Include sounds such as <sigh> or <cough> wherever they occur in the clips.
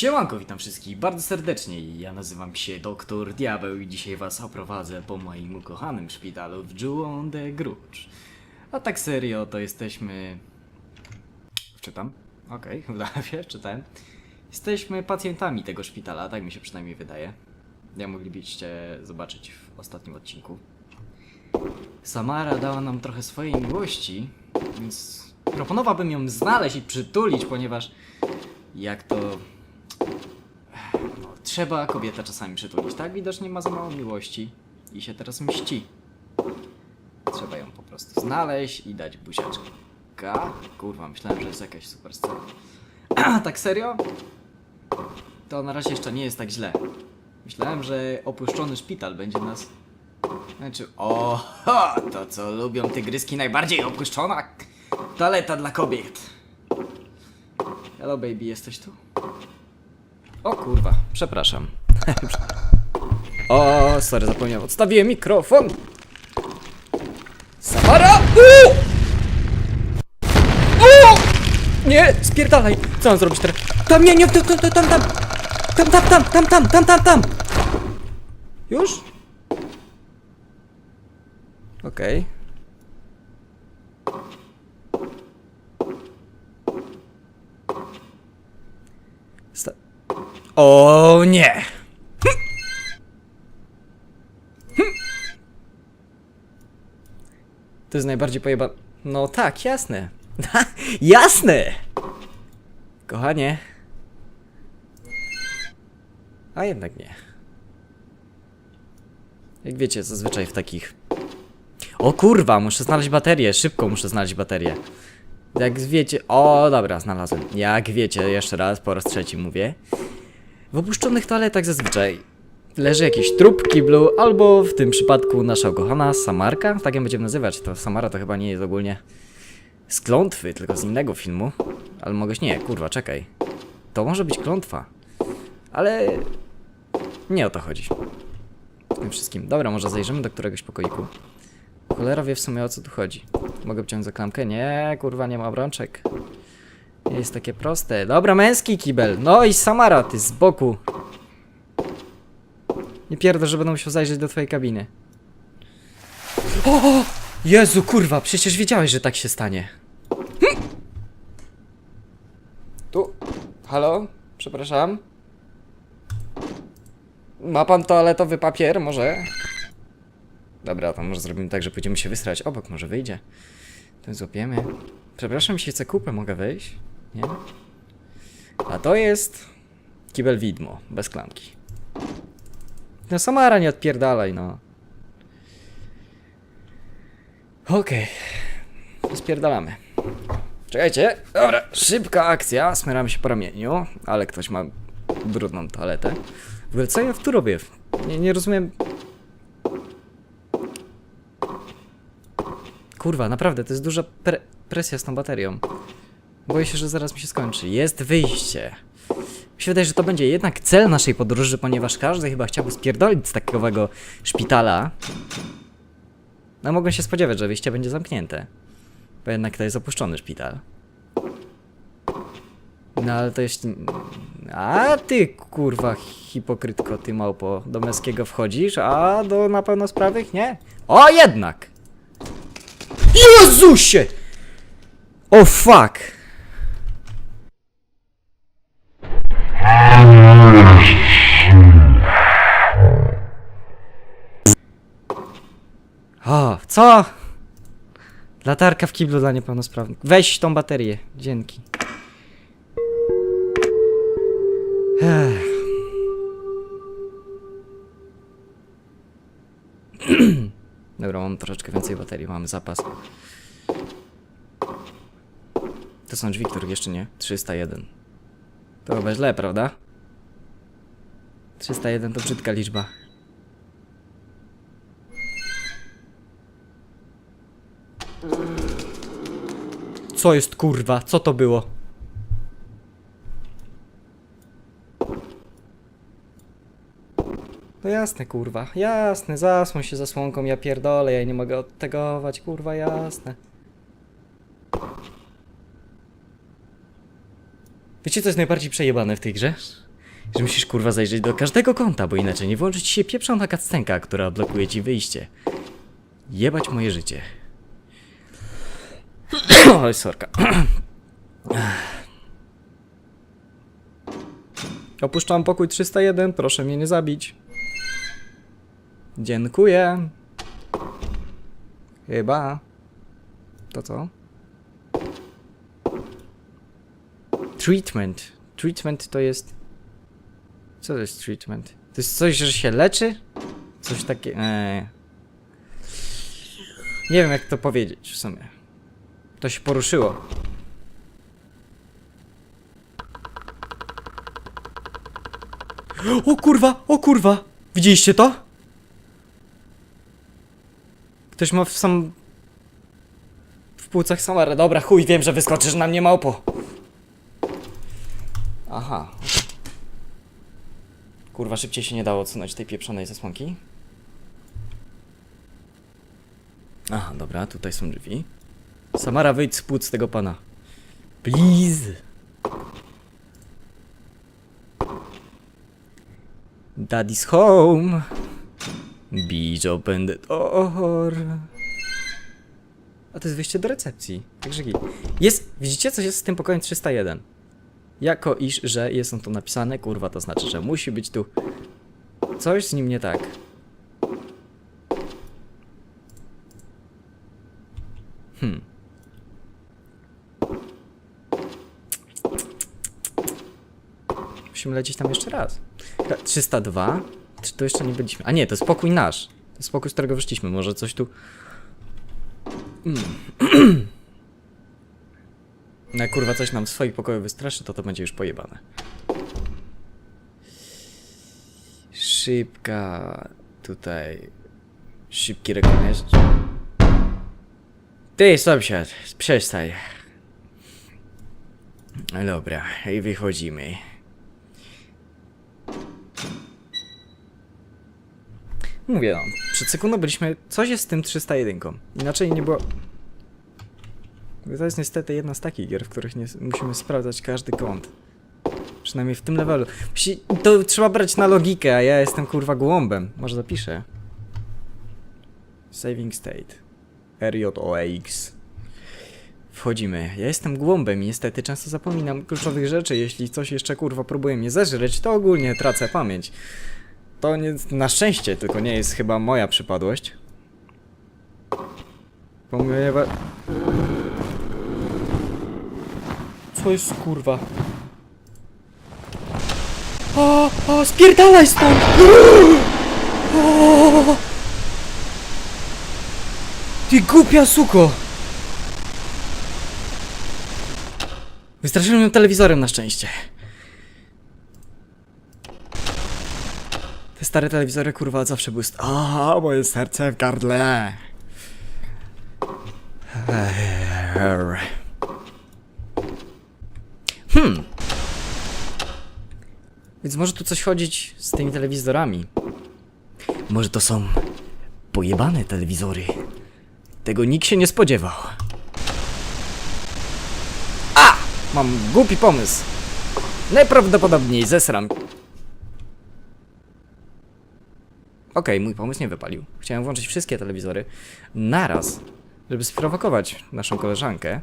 Siemanko, witam wszystkich bardzo serdecznie. Ja nazywam się Doktor Diabeł i dzisiaj was oprowadzę po moim ukochanym szpitalu w Juon de Grucz. A tak serio, to jesteśmy... Czytam? Okej, <laughs> udało się, czytałem. Jesteśmy pacjentami tego szpitala, tak mi się przynajmniej wydaje. Jak moglibyście zobaczyć w ostatnim odcinku. Samara dała nam trochę swojej miłości, więc proponowałbym ją znaleźć i przytulić, ponieważ jak to no, trzeba kobieta czasami przytulić, tak? Widocznie ma za mało miłości i się teraz mści. Trzeba ją po prostu znaleźć i dać buziaczka. Kurwa, myślałem, że jest jakaś super scena. <clears throat> tak serio? To na razie jeszcze nie jest tak źle. Myślałem, że opuszczony szpital będzie nas... Znaczy, o, to co lubią tygryski najbardziej opuszczona toaleta dla kobiet. Hello baby, jesteś tu? O kurwa, przepraszam. <laughs> o, sorry, zapomniałem. Odstawiłem mikrofon. Samara! U! U! Nie, spierdalaj. Co mam zrobić teraz? Tam, nie, nie, tam, tam, tam, tam, tam. Tam, tam, tam, tam, tam, tam, tam. Już? Okej. Sta- o nie! To jest najbardziej pojeba... No tak, jasne. <laughs> jasne! Kochanie. A jednak nie. Jak wiecie, zazwyczaj w takich... O kurwa, muszę znaleźć baterię, szybko muszę znaleźć baterię. Jak wiecie... O, dobra, znalazłem. Jak wiecie, jeszcze raz, po raz trzeci mówię. W opuszczonych toaletach zazwyczaj leży jakiś trup kiblu, albo w tym przypadku nasza ukochana Samarka, tak ją będziemy nazywać, to Samara to chyba nie jest ogólnie z klątwy, tylko z innego filmu. Ale mogłeś nie, kurwa, czekaj. To może być klątwa. Ale nie o to chodzi. Tym wszystkim. Dobra, może zajrzymy do któregoś pokoiku. Cholera wie w sumie o co tu chodzi. Mogę wciąć za klamkę? Nie, kurwa, nie ma obrączek. Nie jest takie proste. Dobra, męski kibel. No i Samara, ty z boku. Nie pierdol, że będę musiał zajrzeć do twojej kabiny. O! Jezu, kurwa, przecież wiedziałeś, że tak się stanie. Tu. Halo? Przepraszam. Ma pan toaletowy papier, może? Dobra, to może zrobimy tak, że pójdziemy się wysrać obok, może wyjdzie. To złapiemy. Przepraszam, się chcę kupę, mogę wejść? Nie? A to jest... Kibel widmo, bez klamki. No Samara, nie odpierdalaj, no. Okej. Spierdalamy. Czekajcie. Dobra, szybka akcja. Smyramy się po ramieniu, ale ktoś ma brudną toaletę. W ogóle co ja tu robię? Nie, nie rozumiem. Kurwa, naprawdę, to jest duża pre presja z tą baterią. Boję się, że zaraz mi się skończy. Jest wyjście. Mi się wydaje, że to będzie jednak cel naszej podróży, ponieważ każdy chyba chciałby spierdolić z takowego szpitala. No mogłem się spodziewać, że wyjście będzie zamknięte. Bo jednak to jest opuszczony szpital. No ale to jeśli... A ty kurwa hipokrytko, ty małpo. Do męskiego wchodzisz, a do na pełnosprawnych nie? O jednak! Jezusie! O fuck! O, co? Latarka w kiblu dla niepełnosprawnych. Weź tą baterię. Dzięki. Ech. Dobra, mam troszeczkę więcej baterii, mamy zapas. To są drzwi, których jeszcze nie. 301. To chyba źle, prawda? 301 to brzydka liczba. Co jest kurwa? Co to było? No jasne kurwa, jasne, zasłoń się zasłonką, ja pierdolę, ja nie mogę odtegować, kurwa, jasne. Wiecie co jest najbardziej przejebane w tej grze? Że musisz kurwa zajrzeć do każdego konta, bo inaczej nie włączy ci się pieprzona kaccenka, która blokuje ci wyjście. Jebać moje życie. <clears throat> Oj, sorka. <clears throat> Opuszczam pokój 301, proszę mnie nie zabić. Dziękuję. Chyba. To co? Treatment. Treatment to jest. Co to jest treatment? To jest coś, że się leczy? Coś takie. Eee. Nie wiem, jak to powiedzieć w sumie. To się poruszyło. O kurwa, o kurwa! Widzieliście to? Ktoś ma w sam... W płucach Samarę. Dobra, chuj, wiem, że wyskoczysz na mnie małpo. Aha. Kurwa, szybciej się nie dało odsunąć tej pieprzonej zasłonki. Aha, dobra, tutaj są drzwi. Samara, wyjdź z płuc tego pana. Please. Daddy's home. Beach open the door. A to jest wyjście do recepcji. Także git. Jest, widzicie coś jest z tym pokojem 301? Jako iż, że jest on tu napisane, kurwa, to znaczy, że musi być tu coś z nim nie tak. Hmm. Musimy lecieć tam jeszcze raz. Ka- 302? Czy to jeszcze nie byliśmy? A nie, to jest pokój nasz. To jest pokój, z którego wyszliśmy. Może coś tu... Mm. <clears throat> No kurwa coś nam w swoich pokoju wystraszy, to to będzie już pojebane. Szybka... Tutaj... Szybki rekoneszt. Ty, sąsiad, przestań. Dobra, i wychodzimy. Mówię no, przed sekundą byliśmy... Coś jest z tym 301. Inaczej nie było... To jest niestety jedna z takich gier, w których nie, musimy sprawdzać każdy kąt. Przynajmniej w tym levelu. Musi, to trzeba brać na logikę, a ja jestem kurwa głąbem. Może zapiszę. Saving state. RJOX. Wchodzimy. Ja jestem głąbem i niestety często zapominam kluczowych rzeczy. Jeśli coś jeszcze kurwa próbuje mnie zeżreć, to ogólnie tracę pamięć. To nie, na szczęście tylko nie jest chyba moja przypadłość. Ponieważ... Co jest kurwa? O, o, spierdalaj stąd! O! Ty głupia suko! Wystraszyłem ją telewizorem na szczęście. Te stare telewizory kurwa zawsze były... O, moje serce w gardle. Hmm. Więc może tu coś chodzić z tymi telewizorami. Może to są pojebane telewizory. Tego nikt się nie spodziewał. A! Mam głupi pomysł. Najprawdopodobniej zesram. Okej, mój pomysł nie wypalił. Chciałem włączyć wszystkie telewizory naraz, żeby sprowokować naszą koleżankę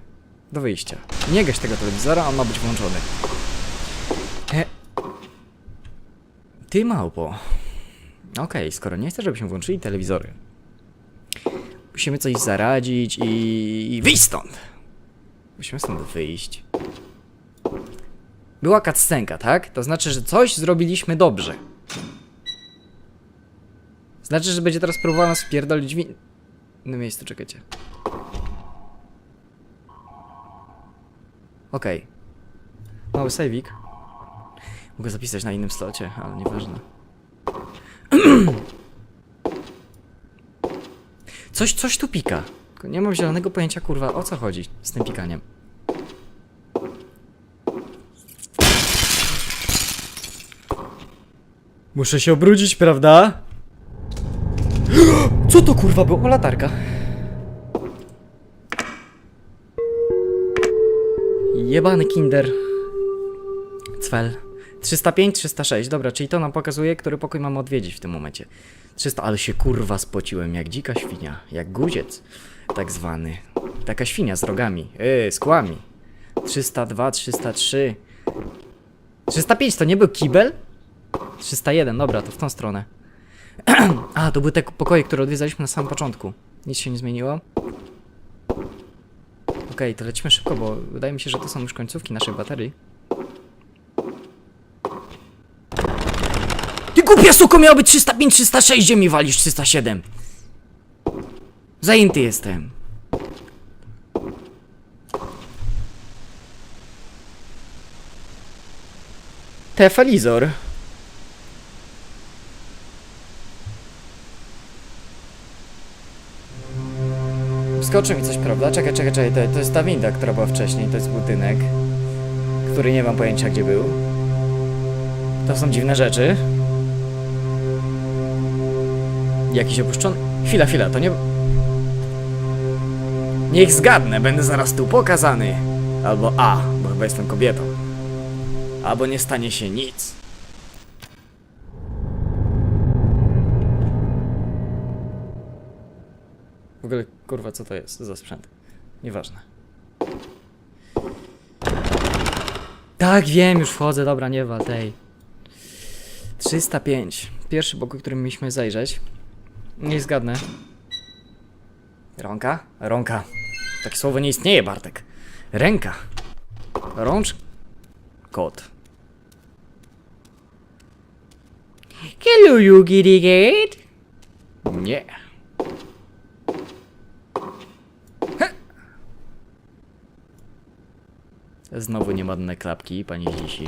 do wyjścia. Nie gaś tego telewizora, on ma być włączony. E... Ty małpo. Okej, skoro nie chcesz, żebyśmy włączyli telewizory, musimy coś zaradzić i... wyjść stąd! Musimy stąd wyjść. Była cutscenka, tak? To znaczy, że coś zrobiliśmy dobrze. Znaczy, że będzie teraz próbował nas wpierdolić w inne miejsce, czekajcie. Okej. Mały sejwik. Mogę zapisać na innym slocie, ale nieważne. <clears throat> Coś, coś tu pika. Nie mam zielonego pojęcia, kurwa, o co chodzi z tym pikaniem. Muszę się obrudzić, prawda? <gasps> Co to kurwa było? O, latarka. Jebany kinder. Cwel. 305, 306, dobra, czyli to nam pokazuje, który pokój mamy odwiedzić w tym momencie. 300, ale się kurwa spociłem jak dzika świnia, jak guziec, tak zwany. Taka świnia z rogami, yy, z kłami. 302, 303. 305 to nie był kibel? 301, dobra, to w tą stronę. <clears throat> A, to były te pokoje, które odwiedzaliśmy na samym początku. Nic się nie zmieniło. Okej, to lecimy szybko, bo wydaje mi się, że to są już końcówki naszej baterii. Ty głupia suko, miało być 305, 306, gdzie mi walisz 307? Zajęty jestem. Tefalizor. Skoczy mi coś, prawda? Czekaj, czekaj, czekaj, to, to jest ta winda, która była wcześniej, to jest budynek, który nie mam pojęcia gdzie był. To są dziwne rzeczy. Jakiś opuszczony... Chwila, chwila, to nie... Niech zgadnę, będę zaraz tu pokazany. Albo A, bo chyba jestem kobietą. Albo nie stanie się nic. Ogóle, kurwa, co to jest za sprzęt? Nieważne. Tak, wiem, już wchodzę, dobra, nie wal tej. 305. Pierwszy pokój, którym mieliśmy zajrzeć. Nie zgadnę. Rąka? Rąka. Takie słowo nie istnieje, Bartek. Ręka. Rącz. Kot. Hello, you kitty cat. Nie. Znowu nieładne klapki, pani Zisi.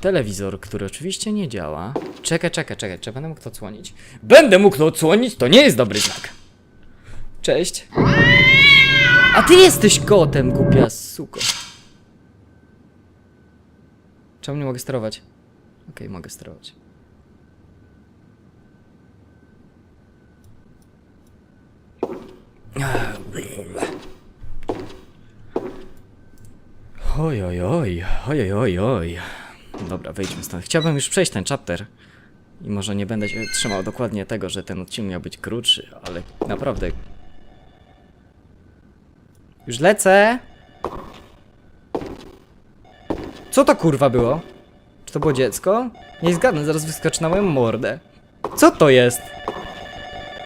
Telewizor, który oczywiście nie działa. Czekaj, czekaj, czekaj, czy będę mógł to odsłonić? Będę mógł to odsłonić? To nie jest dobry znak. Cześć. A ty jesteś kotem, głupia suko. Czemu nie mogę sterować? Okej, mogę sterować. Oj, oj, oj, oj, oj, oj. Dobra, wyjdźmy stąd. Chciałbym już przejść ten chapter. I może nie będę się trzymał dokładnie tego, że ten odcinek miał być krótszy, ale naprawdę. Już lecę! Co to kurwa było? Czy to było dziecko? Nie zgadnę, zaraz wyskoczy na moją mordę. Co to jest?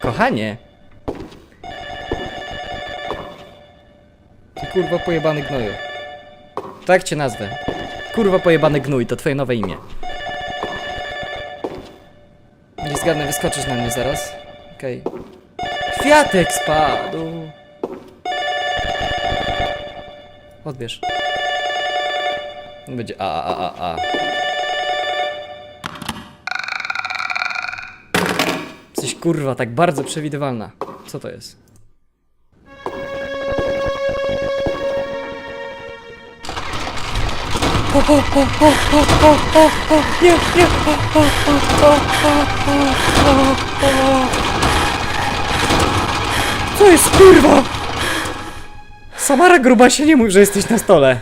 Kochanie! Ty kurwa pojebany gnoju. Tak cię nazwę. Kurwa pojebany gnój, to twoje nowe imię. Nie zgadnę, wyskoczysz na mnie zaraz. Okej. Kwiatek spadł. Odbierz. Będzie a, a, a, a. Jesteś kurwa tak bardzo przewidywalna. Co to jest? Co jest kurwa? Samara gruba się nie mów, że jesteś na stole.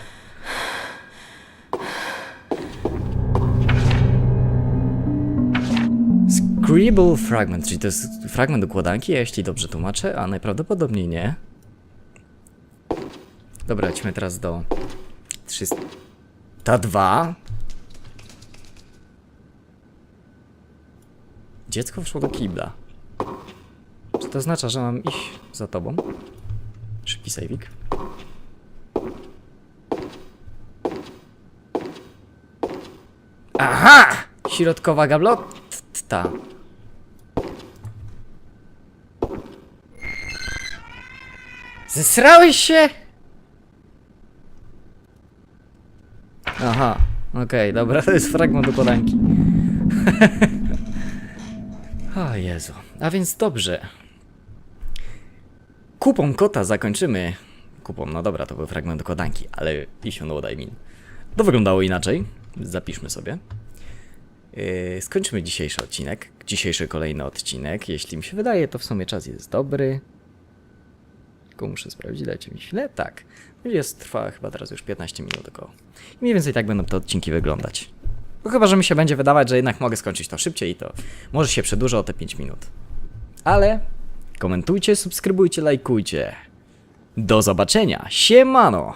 Scribble fragment, czyli to jest fragment układanki, jeśli dobrze tłumaczę, a najprawdopodobniej nie. Dobra, lecimy teraz do 300. Ta dwa. Dziecko wszło do kibla. Czy to oznacza, że mam iść za tobą? Szybki sejwik. Aha! Środkowa gablota. Zesrałeś się? Aha, okej, dobra, to jest fragment układanki. <laughs> o Jezu, a więc dobrze. Kupą kota zakończymy. Kupą, no dobra, to był fragment układanki, ale i się no min. To wyglądało inaczej, zapiszmy sobie. Yy, skończymy dzisiejszy odcinek, dzisiejszy kolejny odcinek. Jeśli mi się wydaje, to w sumie czas jest dobry. Tylko muszę sprawdzić, dajcie mi chwilę. Tak. Jest, trwa chyba teraz już 15 minut około. I mniej więcej tak będą te odcinki wyglądać. Bo chyba, że mi się będzie wydawać, że jednak mogę skończyć to szybciej i to może się przedłuża o te 5 minut. Ale komentujcie, subskrybujcie, lajkujcie. Do zobaczenia. Siemano!